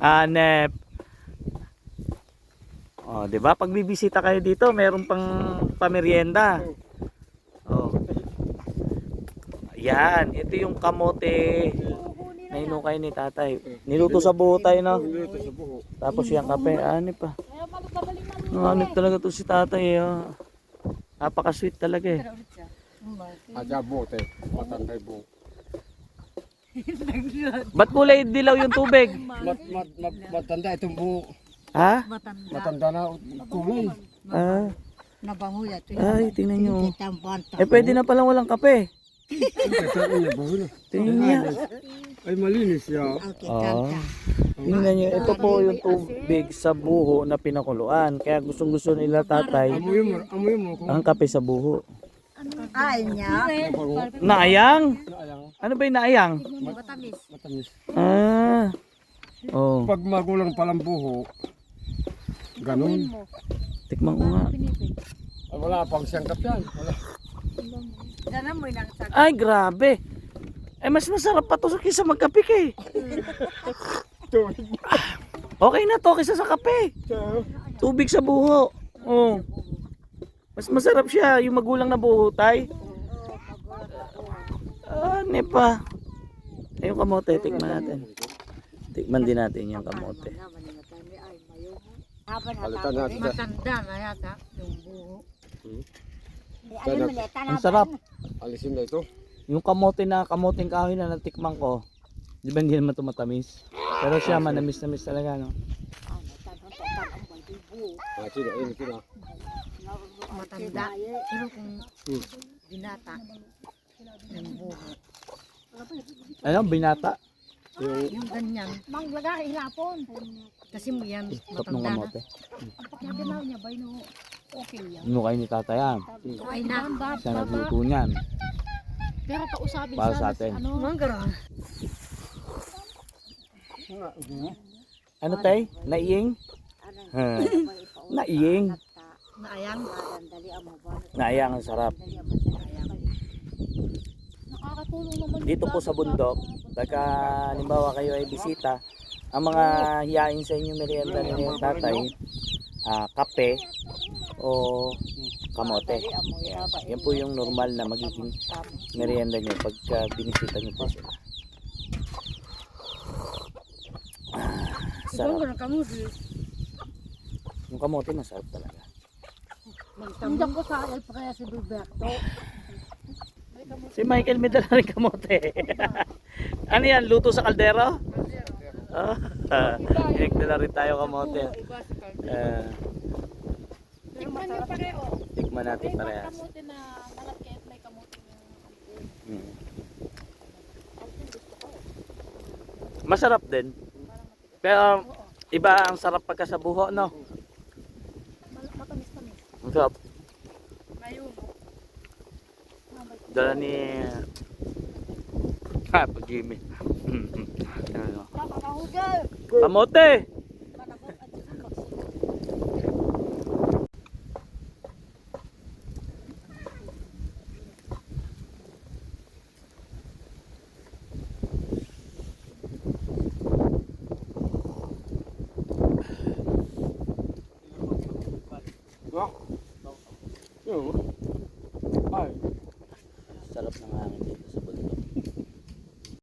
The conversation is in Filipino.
Hanep. Oh, 'di ba? Pag bibisita kayo dito, meron pang pamerienda. Oh. Yan, ito yung kamote na inukay ni tatay. Niluto sa buho tayo, no? Niluto sa buho. Tapos yung kape, ani pa. Ano talaga to si tatay, eh. oh. Napaka-sweet talaga eh. Aja. Matanda yung buho. Ba't kulay dilaw yung tubig? Mat, mat, mat, matanda itong buho. Ha? Matanda. Matanda na kulay. Ah, Nabango yan. ay, tingnan nyo. Eh, pwede na palang walang kape. Tingnan niya. Ay malinis siya. Kitang Oh. Tingnan nyo, ito po yung tubig sa buho na pinakuluan. Kaya gustong gusto nila tatay Amoy mo, amoy mo. Ang kape sa buho. Ay niya. Naayang? Naayang. Ano ba yung naayang? Matamis. Matamis. Ah. Oh, Pag magulang palang buho, ganun. tikman ko nga. Ay, wala pang siyangkap yan. Wala. Dana mo nang sa Ay, grabe. Eh, mas masarap pa to kaysa magkape ka eh. Tubig. Okay na to kaysa sa kape. Tubig sa buho. Oh. Mas masarap siya yung magulang na buho tay. Ah, ne pa. Eh, yung kamote, tikman natin. Tikman din natin yung kamote. Palitan natin siya. matanda na yata yung buho. Ang sarap. Alisin na ito. Yung kamote na kamoting kahoy na natikman ko. Di ba hindi naman ito matamis? Pero siya manamis-namis talaga, no? Ah, sino? Ayun, sino? Matanda. Pero kung binata ng buho. Ano, binata? Yung Yung ganyan. Manglaga hilapon. Kasi mo yan matanda na. Pag nabinaw niya ba no okay yan. Ano kayo ni tatay Okay na. Siya nagluto niyan. Pero kausapin Para sa atin. ano. Ganon. Ano tay? Naiying? Ha. Naiying. Naayang. Naiyang ang sarap. Dito po sa bundok, pagka halimbawa kayo ay bisita, ang mga hiyain sa inyo merienda ni yung tatay, ah, kape o kamote. Yan. Yan po yung normal na magiging merienda nyo pagka binisita nyo po sila. Ah, sarap. Yung kamote masarap talaga. Magtambak ko sa El kaya si Roberto. Si Michael may dala rin kamote. ano yan? Luto sa kaldero? Oh, Nagdala rin tayo kamote. Eh, Tikman niyo pareho. tikman natin May parehas. kamote na malagkit, may kamote na ampun. Mm. Masarap din. Pero iba ang sarap pagka sa buho, no? Mal- Matamis-tamis. Ang sarap. Ayun. Dala ni... Ha, Yo. Ay. Sarap ng hangin dito.